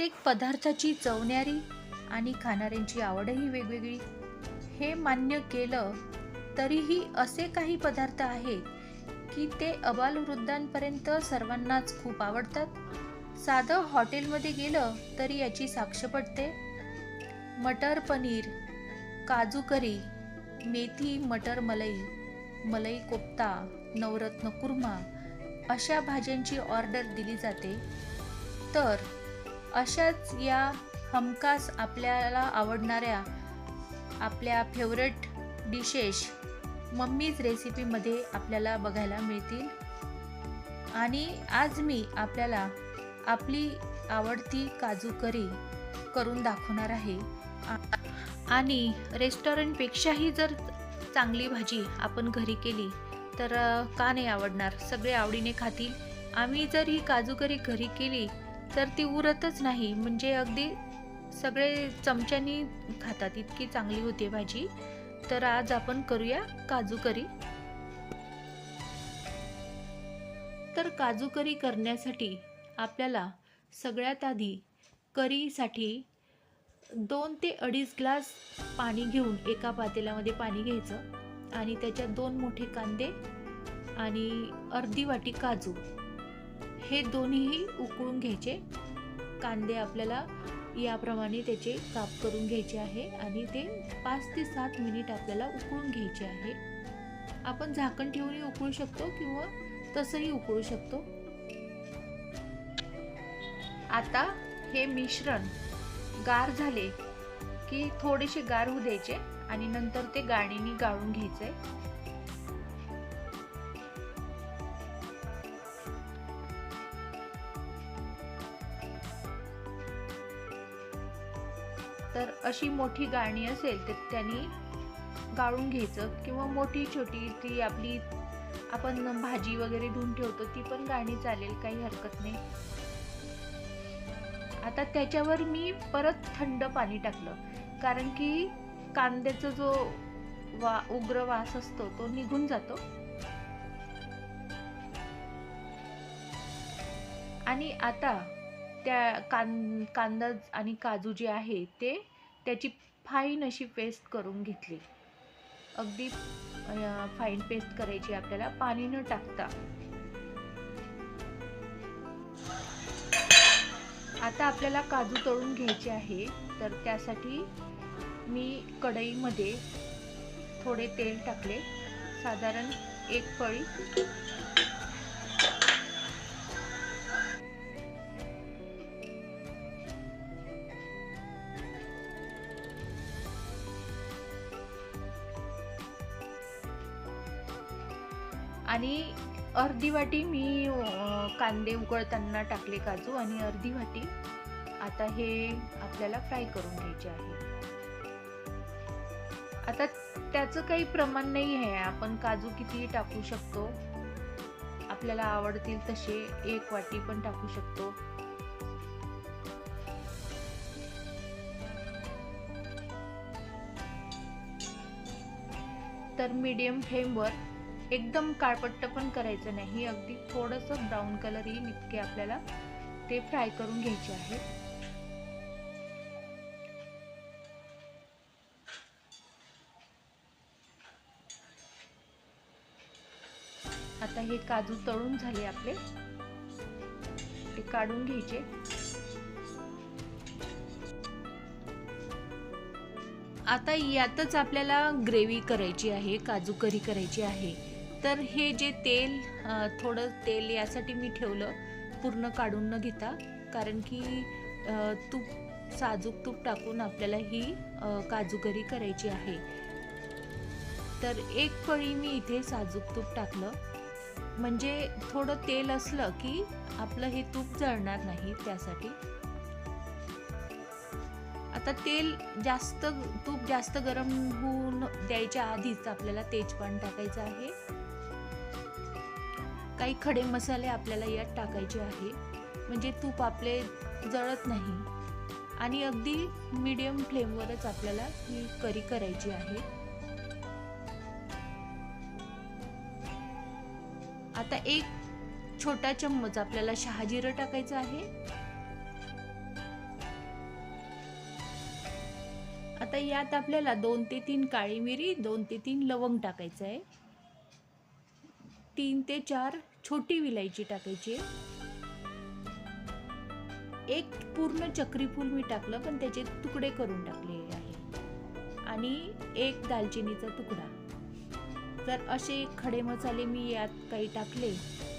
प्रत्येक पदार्थाची चवण्यारी आणि खाणाऱ्यांची आवडही वेगवेगळी. हे मान्य केलं तरीही असे काही पदार्थ आहे की ते अबालवृद्धांपर्यंत सर्वांनाच खूप आवडतात. साधं हॉटेलमध्ये गेलं तरी याची साक्ष पडते. मटर पनीर काजू करी मेथी मटर मलई मलई कोफ्ता नवरत्न कुर्मा अशा भाज्यांची ऑर्डर दिली जाते. तर अशाच या हमखास आपल्याला आवडणाऱ्या आपल्या फेवरेट डिशेश मम्मीज रेसिपीमध्ये आपल्याला बघायला मिळतील. आणि आज मी आपल्याला आपली आवडती काजू करी करून दाखवणार आहे. आ- आणि रेस्टॉरंटपेक्षाही जर चांगली भाजी आपण घरी केली तर का नाही आवडणार? सगळे आवडीने खातील. आम्ही जर ही काजू करी घरी केली तर ती उरतच नाही. म्हणजे अगदी सगळे चमच्यानी खातात. इतकी चांगली होते भाजी. तर आज आपण करूया काजू करी. तर काजू करी करण्यासाठी आपल्याला सगळ्यात आधी करीसाठी दोन ते अडीच ग्लास पाणी घेऊन एका पातेल्यामध्ये पाणी घ्यायचं. आणि त्याच्यात दोन मोठे कांदे आणि अर्धी वाटी काजू. हे दोन्हीही उकळून घ्यायचे. कांदे आपल्याला याप्रमाणे त्याचे काप करून घ्यायचे आहे आणि ते पाच ते सात मिनिट आपल्याला उकळून घ्यायचे आहे. आपण झाकण ठेवूनही उकळू शकतो किंवा तसंही उकळू शकतो. आता हे मिश्रण गार झाले की थोडेसे गार होऊ द्यायचे आणि नंतर ते गाळणीने गाळून घ्यायचे. तर अशी मोठी गाळणी असेल तर त्यांनी गाळून घ्यायचं. किंवा मोठी छोटी ती आपली आपण भाजी वगैरे धुवून ठेवतो ती पण गाळणी चालेल काही हरकत नाही. आता त्याच्यावर मी परत थंड पाणी टाकलं. कारण की कांद्याचा जो वा उग्र वास असतो तो निघून जातो. आणि आता त्या कां कांदा आणि काजू जे आहे ते त्याची फाईन अशी पेस्ट करून घेतली. अगदी फाईन पेस्ट करायची आपल्याला पाणी न टाकता. आता आपल्याला काजू तळून घ्यायचे आहे तर त्यासाठी मी कढईमध्ये थोडे तेल टाकले. साधारण एक पळी आणि अर्धी वाटी मी कांदे उकळताना टाकले काजू आणि अर्धी वाटी आता हे आपल्याला फ्राय करून घ्यायचे आहे. आता त्याचं काही प्रमाण नाही आहे. आपण काजू कितीही टाकू शकतो. आपल्याला आवडतील तसे एक वाटी पण टाकू शकतो. तर मीडियम फ्लेमवर एकदम काळपट्ट पण करायचं नाही. अगदी थोडंसं ब्राऊन कलर येईल इतके आपल्याला ते फ्राय करून घ्यायचे आहे. आता हे काजू तळून झाले आपले. ते काढून घ्यायचे. आता यातच आपल्याला ग्रेव्ही करायची आहे काजू करी करायची आहे. तर हे जे तेल थोडं तेल यासाठी मी ठेवलं. पूर्ण काढून न घेता. कारण की तूप साजूक तूप टाकून आपल्याला ही काजूकरी करायची आहे. तर एक पळी मी इथे साजूक तूप टाकलं. म्हणजे थोडं तेल असलं की आपलं हे तूप जळणार नाही त्यासाठी. आता तेल जास्त तूप जास्त गरम होऊन द्यायच्या आधीच आपल्याला तेजपान टाकायचं आहे. काही खडे मसाले आपल्याला यात टाकायचे आहे. म्हणजे तूप आपले जळत नाही. आणि अगदी मीडियम फ्लेमवरच आपल्याला ही करी करायची आहे. आता एक छोटा चम्मच आपल्याला शहाजिरं टाकायचं आहे. आता यात आपल्याला दोन ते तीन काळी मिरी दोन ते तीन लवंग टाकायचं आहे. तीन ते चार छोटी विलायची टाकायची. एक पूर्ण चक्रीफूल मी टाकलं पण त्याचे तुकडे करून टाकले आहे. आणि एक दालचिनीचा तुकडा. तर असे खडे मसाले मी यात काही टाकले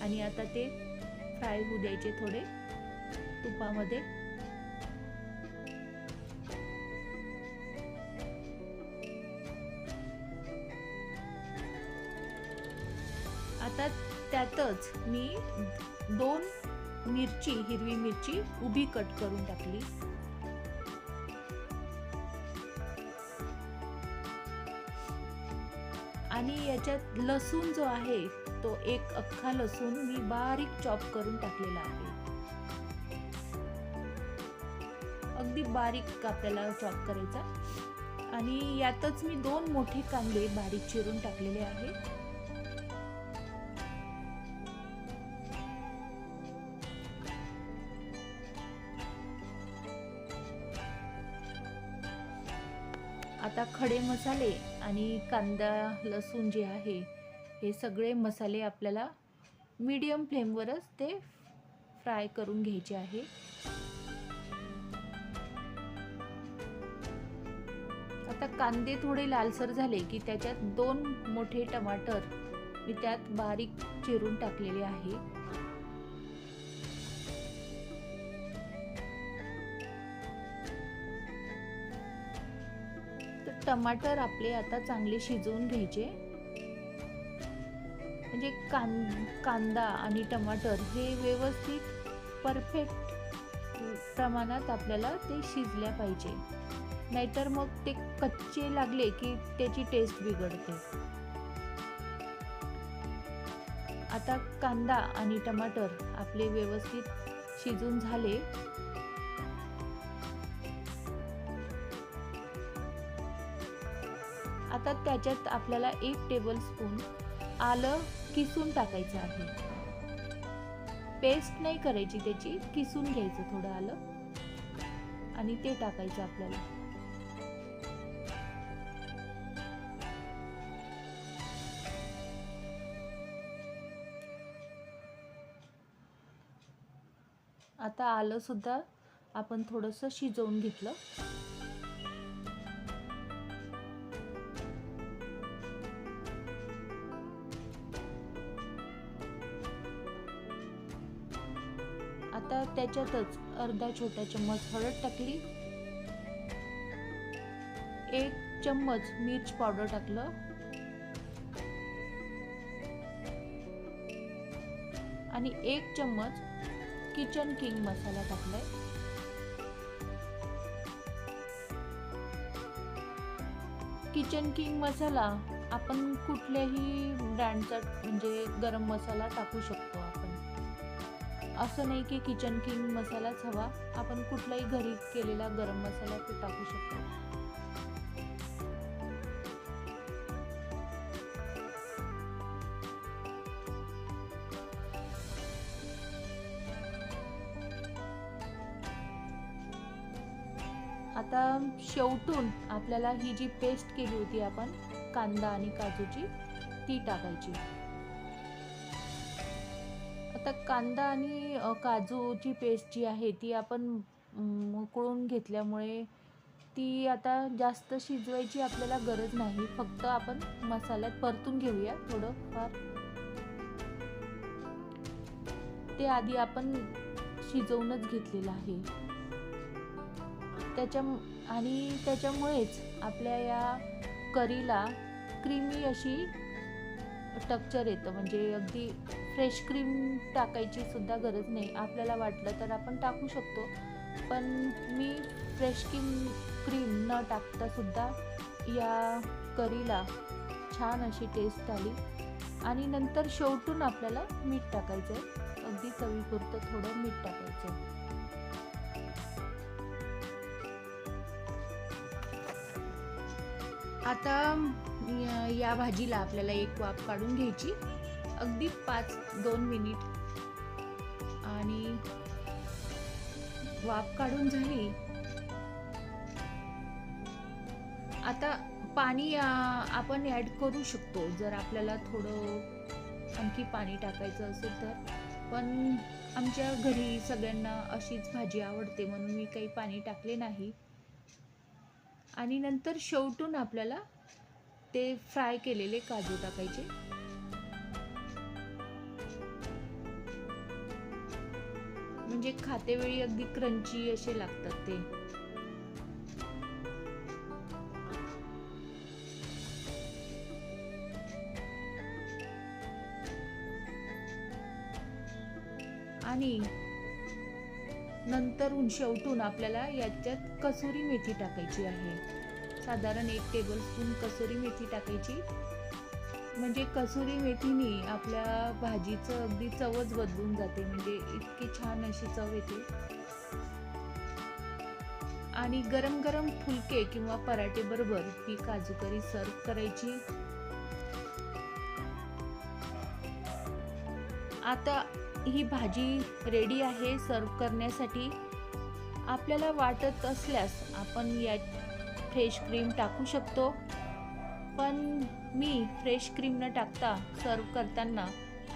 आणि आता ते फ्राय होऊ द्यायचे थोडे तुपामध्ये. मी दोन मिरची हिरवी मिरची उभी कट करून टाकली. आणि याच्यात लसूण जो आहे तो एक अख्खा लसूण मी बारीक चॉप करून टाकलेला आहे. अगदी बारीक आपल्याला चॉप करायचा. आणि यातच मी दोन मोठे कांदे बारीक चिरून टाकलेले आहेत. खडे मसाले आणि कांदा लसूण जे आहे हे सगळे मसाले आपल्याला मीडियम फ्लेमवरच ते फ्राय करून घ्यायचे आहे. आता कांदे थोडे लालसर झाले की त्याच्यात दोन मोठे टमाटर मी त्यात बारीक चिरून टाकलेले आहे. टमाटर आपले आता चांगले शिजवून घ्यायचे. म्हणजे कां कांदा आणि टमाटर हे व्यवस्थित परफेक्ट प्रमाणात आपल्याला ते शिजल्या पाहिजे. नाहीतर मग ते कच्चे लागले की त्याची टेस्ट बिघडते. आता कांदा आणि टमाटर आपले व्यवस्थित शिजून झाले. आता त्याच्यात आपल्याला एक टेबल स्पून आलं किसून टाकायचं आहे. पेस्ट नाही करायची त्याची किसून घ्यायचं थोडं आलं. आणि ते टाकायचं आपल्याला. आता आलं सुद्धा आपण थोडंसं शिजवून घेतलं. आता त्याच्यातच अर्धा छोटा चम्मच हळद टाकली. एक चम्मच मिर्च पावडर टाकलं. आणि एक चम्मच किचन किंग मसाला टाकलाय. किचन किंग मसाला आपण कुठल्याही ब्रँडचा म्हणजे गरम मसाला टाकू शकतो आपण. असं नाही की किचन किंग मसालाच हवा. आपण कुठलाही घरी केलेला गरम मसाला तो टाकू शकतो. आता शेवटून आपल्याला ही जी पेस्ट केली होती आपण कांदा आणि काजूची ती टाकायची. आता कांदा आणि काजूची पेस्ट जी आहे ती आपण उकळून घेतल्यामुळे ती आता जास्त शिजवायची आपल्याला गरज नाही. फक्त आपण मसाल्यात परतून घेऊया थोडं फार ते आधी आपण शिजवूनच घेतलेलं आहे. त्याच्या आणि त्याच्यामुळेच आपल्या या करीला क्रीमी अशी टक्चर येतं. म्हणजे अगदी फ्रेश क्रीम टाकायची सुद्धा गरज नाही. आपल्याला वाटलं तर आपण टाकू शकतो. पण मी फ्रेश क्रीम क्रीम न टाकता सुद्धा या करीला छान अशी टेस्ट आली. आणि नंतर शेवटून आपल्याला मीठ टाकायचं आहे अगदी चवीपुरतं थोडं मीठ टाकायचं आहे आता या भाजीला आपल्याला एक वाफ काढून घ्यायची. अगदी पाच दोन मिनिट. आणि वाफ काढून झाली. आता पाणी आपण ॲड करू शकतो. जर आपल्याला थोडं आणखी पाणी टाकायचं असेल तर. पण आमच्या घरी सगळ्यांना अशीच भाजी आवडते म्हणून मी काही पाणी टाकले नाही. आणि नंतर शेवटून आपल्याला ते फ्राय केलेले काजू टाकायचे. म्हणजे खातेवेळी अगदी क्रंची असे लागतात ते. आणि नंतर शेवटून आपल्याला याच्यात कसुरी मेथी टाकायची आहे. साधारण एक टेबलस्पून कसुरी मेथी टाकायची. म्हणजे कसुरी मेथीने आपल्या भाजीचं अगदी चवच बदलून जाते म्हणजे इतकी छान अशी चव येते. आणि गरम गरम फुलके किंवा पराठे बरोबर ही काजू करी सर्व करायची. आता ही भाजी रेडी आहे सर्व करण्यासाठी. आपल्याला वाटत असल्यास आपण यात फ्रेश क्रीम टाकू शकतो. पण मी फ्रेश क्रीम न टाकता सर्व करताना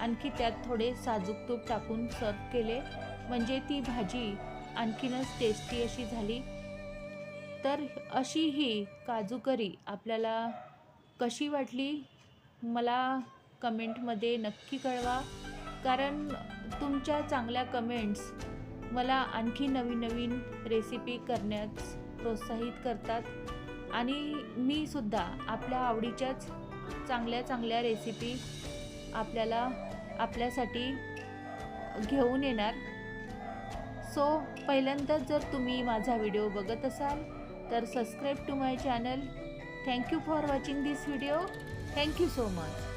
आणखी त्यात थोडे साजूक तूप टाकून सर्व केले. म्हणजे ती भाजी आणखीनच टेस्टी अशी झाली. तर अशी ही काजू करी आपल्याला कशी वाटली मला कमेंटमध्ये नक्की कळवा. कारण तुमच्या चांगल्या कमेंट्स मला आणखी नवीन नवीन रेसिपी करण्यास प्रोत्साहित करतात. आणि मी सुद्धा आपल्या आवडीच्याच चांगल्या चांगल्या रेसिपी आपल्याला आपल्यासाठी घेऊन येणार. सो पहिल्यांदाच जर तुम्ही माझा व्हिडिओ बघत असाल तर subscribe to my channel thank you for watching this video thank you so much